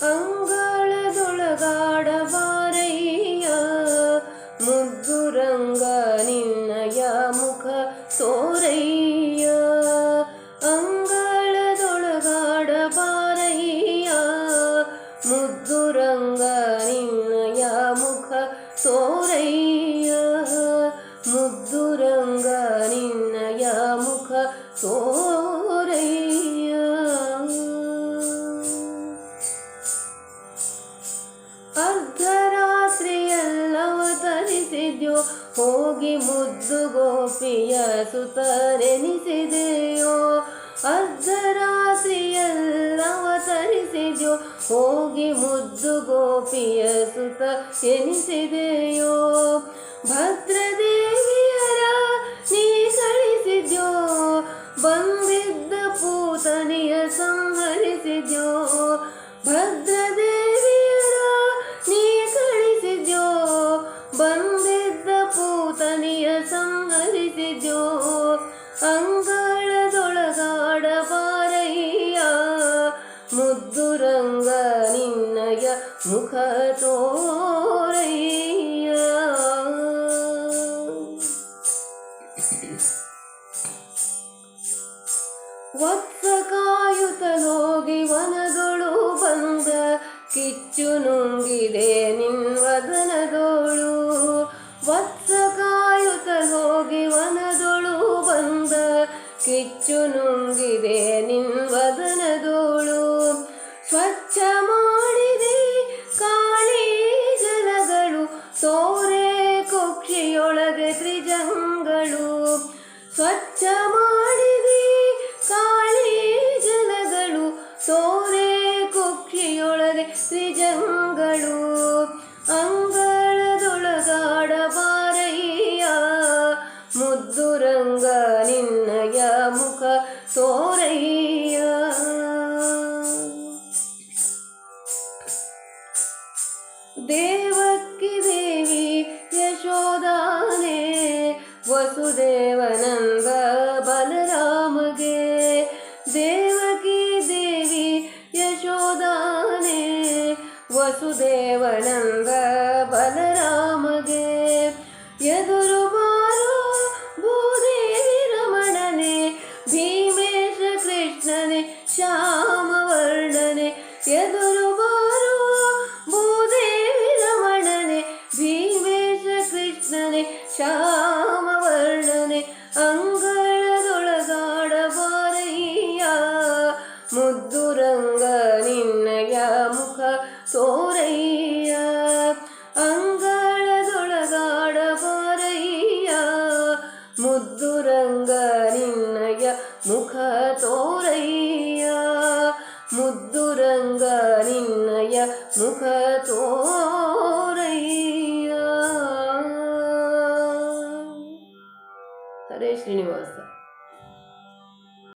ಅಂಗಳದೊಳಗಾಡಬಾರಯ್ಯ ಮುದ್ದುರಂಗ ನಿನ್ನಯ ಮುಖ ತೋರಯ್ಯ ಅಂಗಳದೊಳಗಾಡಬಾರಯ್ಯ ಮುದ್ದುರಂಗ ನಿನ್ನಯ ಮುಖ ತೋರಯ್ಯ ಮುದ್ದುರಂಗ ನಿನ್ನಯ ಮುಖ ತೋರಯ್ಯ ಅರ್ಧರಾತ್ರಿಯಲ್ಲವತರಿಸಿದ್ಯೋ ಹೋಗಿ ಮುದ್ದು ಗೋಪಿಯ ಸುತರೆನಿಸಿದೆಯೋ. ಅರ್ಧರಾತ್ರಿಯಲ್ಲವತರಿಸಿದ್ಯೋ ಹೋಗಿ ಮುದ್ದು ಗೋಪಿಯ ಸುತ ಎನಿಸಿದೆಯೋ ಭದ್ರದೇವಿಯರ ನೀ ಕಳಿಸಿದ್ಯೋ ಬಂದಿದ್ದ ಪೂತನಿಯ ಸಂಹರಿಸಿದ್ಯೋ. ಭದ್ರದೇವಿಯರ ಅಂಗಳದೊಳಗಾಡಬಾರಯ್ಯ. ಮುದ್ದು ರಂಗ ನಿನ್ನಯ ಮುಖ ತೋರಯ್ಯ. ವತ್ಸ ಕಾಯುತ್ತಲೋಗಿ ವನಗಳು ಬಂದ ಕಿಚ್ಚು ನುಂಗಿದೆ ಸ್ವಚ್ಛ ಮಾಡಿದೆ. ಕಾಳಿ ಜಲಗಳು ಸೋರೆ ಕೊಕ್ಕಿಯೊಳಗೆ ತ್ರಿಜಂಗಳು ಸ್ವಚ್ಛ देवकी देवी यशोदाने वसुदेवनंद बलराम गे देवकी देवी यशोदाने वसुदेवनंद बलराम गे यदुरुबारो भूदेवी रमणने भीमेश कृष्णने शा ಮುಖ ತೋರಯ್ಯ ಮುದ್ದು ರಂಗ ನಿನ್ನಯ ಮುಖ ತೋರಯ್ಯ ಮುದ್ದುರಂಗ ನಿನ್ನಯ ಮುಖ ತೋರಯ್ಯ. ಹರೇ ಶ್ರೀನಿವಾಸ.